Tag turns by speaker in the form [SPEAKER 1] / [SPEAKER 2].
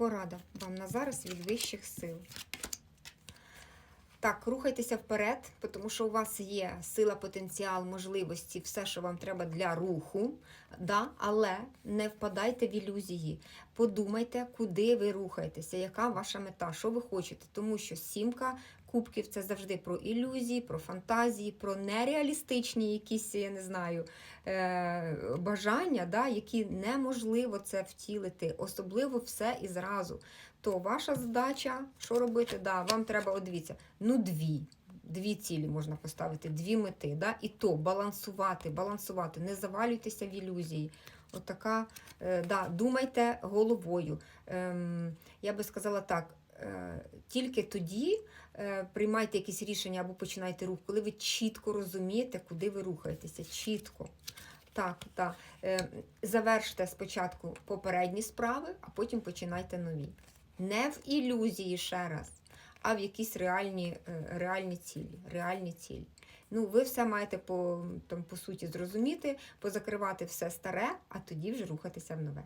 [SPEAKER 1] Порада вам на зараз від вищих сил. Так, рухайтеся вперед, тому що у вас є сила, потенціал, можливості, все, що вам треба для руху. Да? Але не впадайте в ілюзії. Подумайте, куди ви рухаєтеся, яка ваша мета, що ви хочете. Тому що сімка кубків це завжди про ілюзії, про фантазії, про нереалістичні якісь, я не знаю, е- бажання, да? які неможливо це втілити, особливо все і зразу то ваша задача, що робити? Да, Вам треба, дивіться, ну дві. Дві цілі можна поставити, дві мети. Да? І то балансувати, балансувати, не завалюйтеся в ілюзії. От е, да, думайте головою. Ем, я би сказала так. Е, Тільки тоді е, приймайте якісь рішення або починайте рух, коли ви чітко розумієте, куди ви рухаєтеся. Чітко. Так, так. Е, завершите спочатку попередні справи, а потім починайте нові. Не в ілюзії ще раз, а в якісь реальні, реальні цілі. Реальні цілі. Ну, ви все маєте по, там, по суті зрозуміти, позакривати все старе, а тоді вже рухатися в нове.